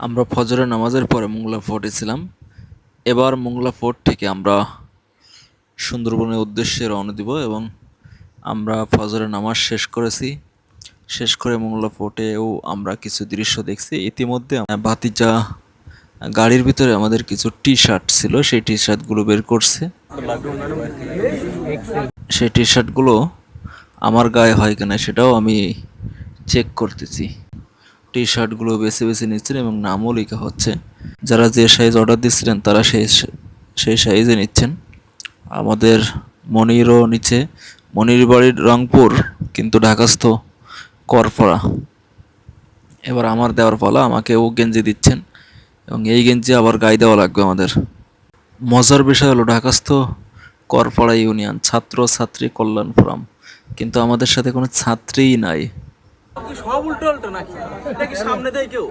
আমরা ফজরের নামাজের পরে মোংলা ফোর্টে ছিলাম এবার মোংলা ফোর্ট থেকে আমরা সুন্দরবনের উদ্দেশ্যে রওনা দিব এবং আমরা ফজরের নামাজ শেষ করেছি। শেষ করে মোংলা ফোর্টেও আমরা কিছু দৃশ্য দেখছি। ইতিমধ্যে ভাতিজা গাড়ির ভিতরে আমাদের কিছু টি শার্ট ছিল, সেই টি শার্টগুলো বের করছে। সেই টি শার্টগুলো আমার গায়ে হয় কিনা সেটাও আমি চেক করতেছি। টি শার্টগুলো বেছে বেছে নিচ্ছেন এবং নামও লেখা হচ্ছে। যারা যে সাইজ অর্ডার দিচ্ছিলেন, তারা সেই সেই সাইজে নিচ্ছেন। আমাদের মনিরও নিচে। মনির বাড়ির রংপুর, কিন্তু ঢাকাস্থ করফড়া। এবার আমার দেওয়ার ফলা আমাকে ও গেঞ্জি দিচ্ছেন এবং এই গেঞ্জি আবার গায়ে দেওয়া লাগবে আমাদের। মজার বিষয় হলো ঢাকাস্থ করপাড়া ইউনিয়ন ছাত্র ছাত্রী কল্যাণ ফোরাম। কিন্তু আমাদের সাথে কোনো ছাত্রীই নাই। সব উল্টো উল্টো নাকি? এটা কি সামনে দেয় কেউ।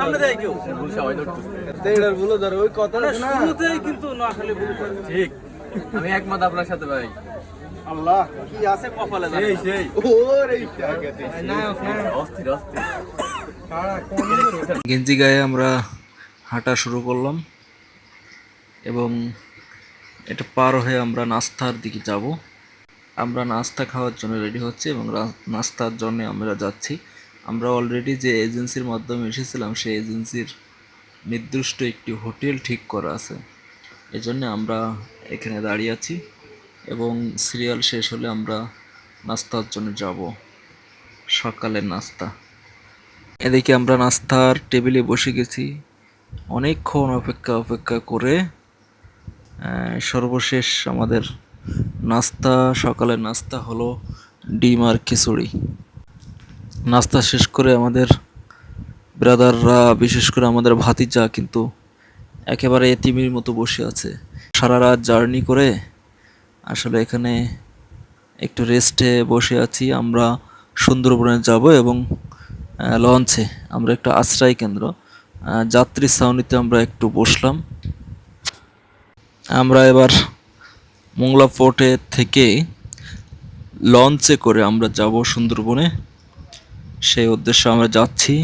সামনে দেয় কেউ। মানে শুরুতেই কিন্তু নোয়াখালী ভুল ঠিক। আমি একমত আপনার সাথে ভাই। আল্লাহ কি আছে কপালে না। অস্থির অস্থির। গেঞ্জি গায়ে আমরা হাঁটা শুরু করলাম এবং এটা পার হয়ে আমরা নাস্তার দিকে যাব। আমরা নাস্তা খাওয়ার জন্য রেডি হচ্ছি এবং নাস্তার জন্য আমরা যাচ্ছি। আমরা অলরেডি যে এজেন্সির মাধ্যমে এসেছিলাম, সেই এজেন্সির নির্দিষ্ট একটি হোটেল ঠিক করা আছে। এজন্য আমরা এখানে দাঁড়িয়ে আছি এবং সিরিয়াল শেষ হলে আমরা নাস্তার জন্য যাব। সকালের নাস্তা। এদিকে আমরা নাস্তার টেবিলে বসে গেছি। অনেকক্ষণ অপেক্ষা অপেক্ষা করে সর্বশেষ আমাদের নাস্তা, সকালের নাস্তা হলো ডিম আর খিচুড়ি। নাস্তা শেষ করে আমাদের ব্রাদাররা, বিশেষ করে আমাদের ভাতিজা কিন্তু একেবারে এতিমির মতো বসে আছে। সারা রাত জার্নি করে আসলে এখানে একটু রেস্টে বসে আছি। আমরা সুন্দরবনে যাব এবং লঞ্চে আমরা একটু আশ্রয় কেন্দ্র যাত্রী ছাউনিতে আমরা একটু বসলাম। আমরা এবার মোংলা ফোর্টে থেকে লঞ্চে করে আমরা যাব সুন্দরবনে। সেই উদ্দেশ্যে আমরা যাচ্ছি।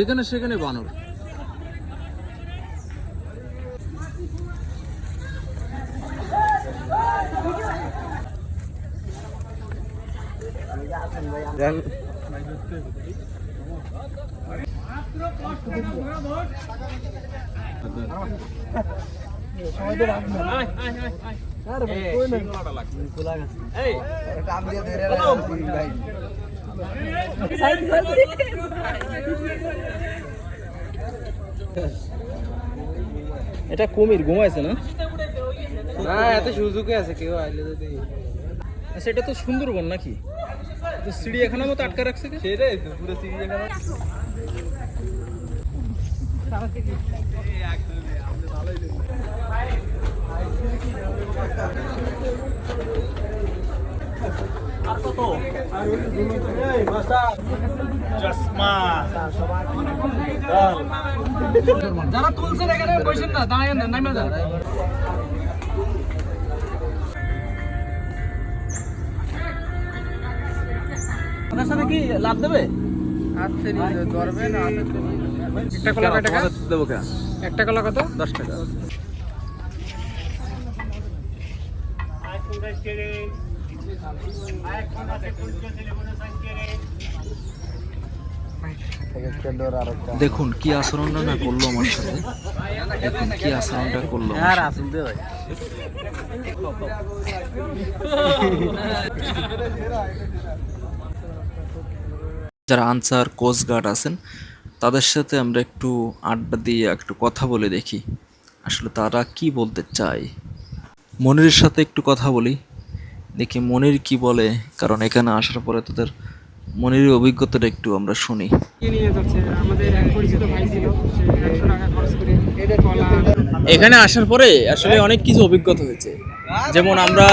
যেখানে সেখানে বানর এটা কুমির ঘুমাইছে না? না এত সুযোগে আছে কেউ আইলে যদি আচ্ছা এটা তো সুন্দরবন নাকি? তো চিড়িয়াখানার মতো আটকা রাখছে সেটাই তো পুরো চিড়িয়াখানা। যারা তুলছেন এখানে বসেন না দাঁড়ায় না নামে যান আপনার সাথে কি লাভ দেবে? একটা কলা টাকা দেবো কে একটা কলা কত? দশ টাকা। দেখুন, কি আচরণটা না করল আমার সাথে? দেখুন, কি আচরণটা করল। যারা আনসার কোস্টগার্ড আছেন, তাদের সাথে আমরা একটু আড্ডা দিয়ে একটু কথা বলে দেখি, আসলে তারা কি বলতে চায়। মনিরের সাথে একটু কথা বলি। দেখি মনির কি বলে কারণ এখানে আসার পরে তাদের মনির অভিজ্ঞতাটা একটু আমরা শুনি। নিয়ে যাচ্ছে? আমাদের এক পরিচিত ভাই ছিল সে একশো টাকা খরচ করে কলা। এখানে আসার পরে আসলে অনেক কিছু অভিজ্ঞতা হয়েছে। যেমন আমরা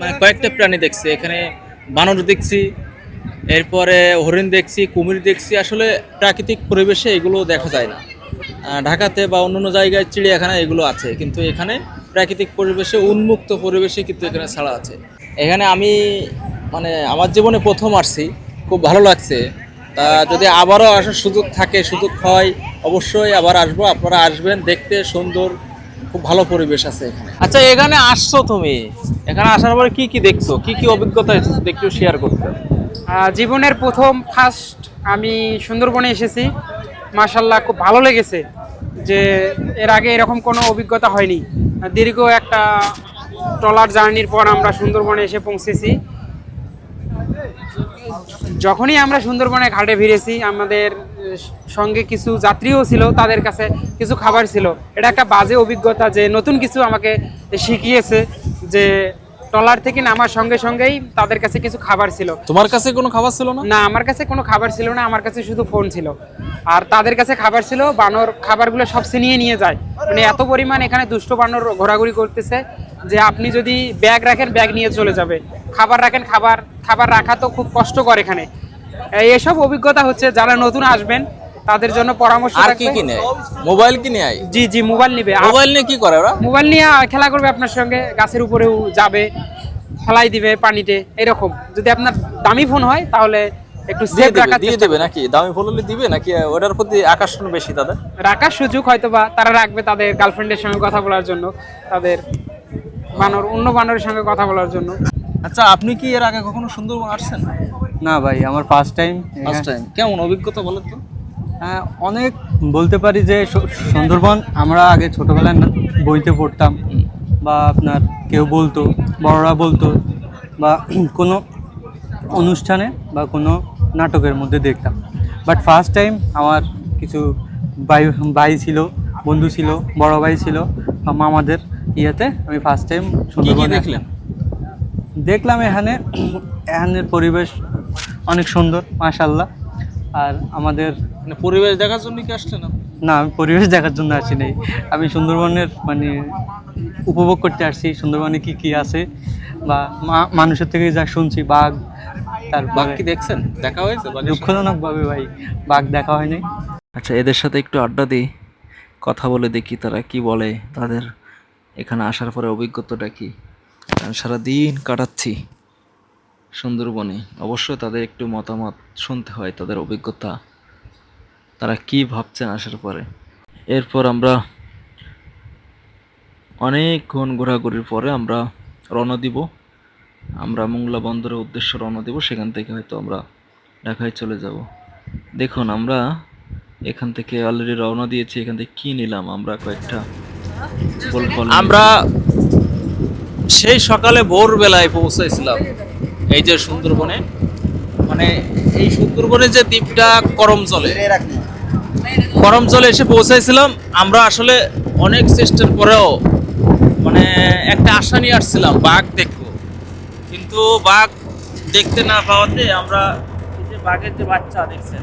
মানে কয়েকটা প্রাণী দেখছি এখানে বানর দেখছি এরপরে হরিণ দেখছি কুমির দেখছি আসলে প্রাকৃতিক পরিবেশে এগুলো দেখা যায় না। ঢাকাতে বা অন্যান্য জায়গায় চিড়িয়াখানা এগুলো আছে কিন্তু এখানে প্রাকৃতিক পরিবেশে উন্মুক্ত পরিবেশে কিন্তু এখানে ছাড়া আছে। এখানে আমি মানে আমার জীবনে প্রথম আসছি খুব ভালো লাগছে। তা যদি আবারও আসার সুযোগ থাকে সুযোগ হয় অবশ্যই আবার আসব। আপনারা আসবেন দেখতে সুন্দর খুব ভালো পরিবেশ আছে এখানে। আচ্ছা এখানে আসছো তুমি? এখানে আসার পরে কি কি দেখছ? কি কি অভিজ্ঞতা একটু শেয়ার করতে? জীবনের প্রথম ফার্স্ট আমি সুন্দরবনে এসেছি। মাশাল্লাহ খুব ভালো লেগেছে যে এর আগে এরকম কোনো অভিজ্ঞতা হয়নি। দীর্ঘ একটা ট্রলার জার্নির পর আমরা সুন্দরবনে এসে পৌঁছেছি। যখনই আমরা সুন্দরবনে ঘাটে ফিরেছি আমাদের সঙ্গে কিছু যাত্রীও ছিল, তাদের কাছে কিছু খাবার ছিল। এটা একটা বাজে অভিজ্ঞতা যে নতুন কিছু আমাকে শিখিয়েছে যে ট্রলার থেকে নামার সঙ্গে সঙ্গেই তাদের কাছে কিছু খাবার ছিল। তোমার কাছে কোনো খাবার ছিল না? না আমার কাছে কোনো খাবার ছিল না আমার কাছে শুধু ফোন ছিল। আর তাদের কাছে খাবার ছিল বানর খাবারগুলো সব ছিনিয়ে নিয়ে যায়। মানে এত পরিমাণ এখানে দুষ্ট বানর ঘোরাঘুরি করতেছে যে আপনি যদি ব্যাগ রাখেন ব্যাগ নিয়ে চলে যাবে। খাবার রাখেন খাবার খাবার রাখা তো খুব কষ্টকর এখানে। এসব অভিজ্ঞতা হচ্ছে যারা নতুন আসবেন তাদের জন্য পরামর্শ আর কি থাকবে- কি নেয় মোবাইল কি নেয় জি জি মোবাইল নিবে। মোবাইল নিয়ে কি করে ওরা? মোবাইল নিয়ে খেলা করবে আপনার সঙ্গে গাছের উপরেও যাবে ফেলাই দিবে পানিতে এরকম। যদি আপনার দামি ফোন হয় তাহলে একটু দেবে রাখার দিয়ে দেবে নাকি? দামি ফোন হলে দিবে নাকি? ওটার প্রতি আকর্ষণ বেশি তাদের? রাখার সুযোগ হয়তো বা তারা রাখবে তাদের গার্লফ্রেন্ডের সঙ্গে কথা বলার জন্য তাদের বানর অন্য বানরের সঙ্গে কথা বলার জন্য। আচ্ছা আপনি কি এর আগে কখনো সুন্দরবন আসছেন? না ভাই আমার ফার্স্ট টাইম ফার্স্ট টাইম কেমন অভিজ্ঞতা বলেন তো? অনেক বলতে পারি যে সুন্দরবন আমরা আগে ছোটবেলায় বইতে পড়তাম বা আপনার কেউ বলতো বড়রা বলতো বা কোনো অনুষ্ঠানে বা কোনো নাটকের মধ্যে দেখতাম। বাট ফার্স্ট টাইম আমার কিছু ভাই ভাই ছিল বন্ধু ছিল বড় ভাই ছিল বা মামাদের ইয়েতে আমি ফার্স্ট টাইম সুন্দরবন দেখলাম দেখলাম এখানে এখানের পরিবেশ অনেক সুন্দর মাশাল্লাহ আর আমাদের মানে পরিবেশ দেখার জন্য কি আসছেন? না আমি পরিবেশ দেখার জন্য আসি নাই। আমি সুন্দরবনের মানে উপভোগ করতে আসছি। সুন্দরবনে কি কি আছে বা মা- মানুষের থেকে যা শুনছি বাঘ তার বাঘ কি দেখছেন? দেখা হয়েছে? দুঃখজনকভাবে ভাই বাঘ দেখা হয়নি। আচ্ছা এদের সাথে একটু আড্ডা দিই কথা বলে দেখি তারা কি বলে। তাদের এখানে আসার পরে অভিজ্ঞতাটা কি? কারণ সারাদিন কাটাচ্ছি। সুন্দরবনে অবশ্যই তাদের একটু মতামত শুনতে হয় তাদের অভিজ্ঞতা। তারা কি ভাবছেন আসার পরে? এরপর আমরা অনেকক্ষণ ঘোরাঘুরির পরে আমরা রওনা দিব। আমরা মোংলা বন্দরের উদ্দেশ্যে রওনা দিব সেখান থেকে হয়তো আমরা ঢাকায় চলে যাব। দেখুন আমরা এখান থেকে অলরেডি রওনা দিয়েছি এখান থেকে কি নিলাম? আমরা কয়েকটা ফল আমরা সেই সকালে ভোরবেলায় পৌঁছাইছিলাম এই যে সুন্দরবনে মানে এই সুন্দরবনে যে দ্বীপটা করম চলে করম চলে এসে পৌঁছাইছিলাম, আমরা আসলে অনেক চেষ্টার পরেও মানে একটা আশা নিয়ে আসছিলাম, বাঘ দেখব। কিন্তু বাঘ দেখতে না পাওয়াতে আমরা এই যে বাঘের যে বাচ্চা, দেখছেন?